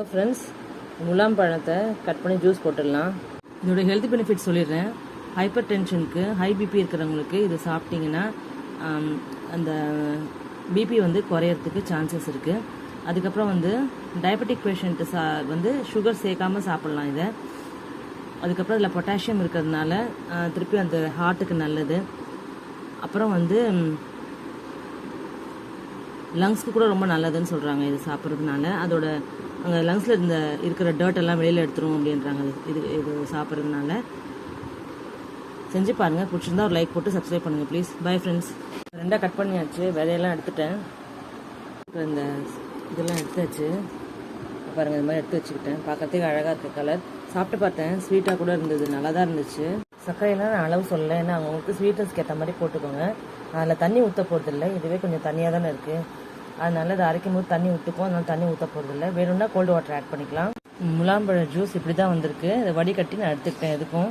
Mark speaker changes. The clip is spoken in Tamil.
Speaker 1: ஹலோ ஃப்ரெண்ட்ஸ் முலாம் பழத்தை கட் பண்ணி ஜூஸ் போட்டுடலாம். இதோட ஹெல்த் பெனிஃபிட் சொல்லிடுறேன். ஹைப்பர் டென்ஷனுக்கு ஹை பிபி இருக்கிறவங்களுக்கு இது சாப்பிட்டிங்கன்னா அந்த பிபி வந்து குறையறதுக்கு சான்சஸ் இருக்குது அதுக்கப்புறம் வந்து டயபெட்டிக் பேஷண்ட்டு சா வந்து சுகர் சேர்க்காம சாப்பிட்லாம் இதை. அதுக்கப்புறம் இதில் பொட்டாசியம் இருக்கிறதுனால திருப்பி அந்த ஹார்ட்டுக்கு நல்லது. அப்புறம் வந்து லங்ஸ்க்கு கூட ரொம்ப நல்லதுன்னு சொல்கிறாங்க இது சாப்பிட்றதுனால. அதோட அங்கே லங்ஸில் இந்த இருக்கிற டர்ட் எல்லாம் வெளியில் எடுத்துரும் அப்படின்றாங்க. இது இது சாப்பிட்றதுனால. செஞ்சு பாருங்கள் பிடிச்சிருந்தா ஒரு லைக் போட்டு சப்ஸ்கிரைப் பண்ணுங்கள் ப்ளீஸ் பை ஃப்ரெண்ட்ஸ் ரெண்டாக கட் பண்ணியாச்சு. விதையெல்லாம் எடுத்துட்டேன். இப்போ இந்த இதெல்லாம் எடுத்தாச்சு. பாருங்கள் இது மாதிரி எடுத்து வச்சுக்கிட்டேன். பார்க்கறதுக்கு அழகாக இருக்க கலர் சாப்பிட்டு பார்த்தேன். ஸ்வீட்டாக கூட இருந்தது. நல்லா தான் இருந்துச்சு. சர்க்கரையெல்லாம் நான் அளவு சொல்லலை. ஏன்னா அவங்களுக்கு ஸ்வீட்னஸ்க்கு ஏற்ற மாதிரி போட்டுக்கோங்க. அதில் தண்ணி ஊற்ற போகிறதில்ல இதுவே கொஞ்சம் தனியாக தானே இருக்குது அதனால இதை அரைக்கும் போது தண்ணி ஊற்றுக்கும் அதனால் தண்ணி ஊற்ற போகிறதில்ல வேணும்னா கோல்டு வாட்டர் ஆட் பண்ணிக்கலாம். முலாம்பழ ஜூஸ் இப்படி தான் வந்திருக்கு. இதை வடிகட்டி நான் எடுத்துக்கிட்டேன். எதுக்கும்?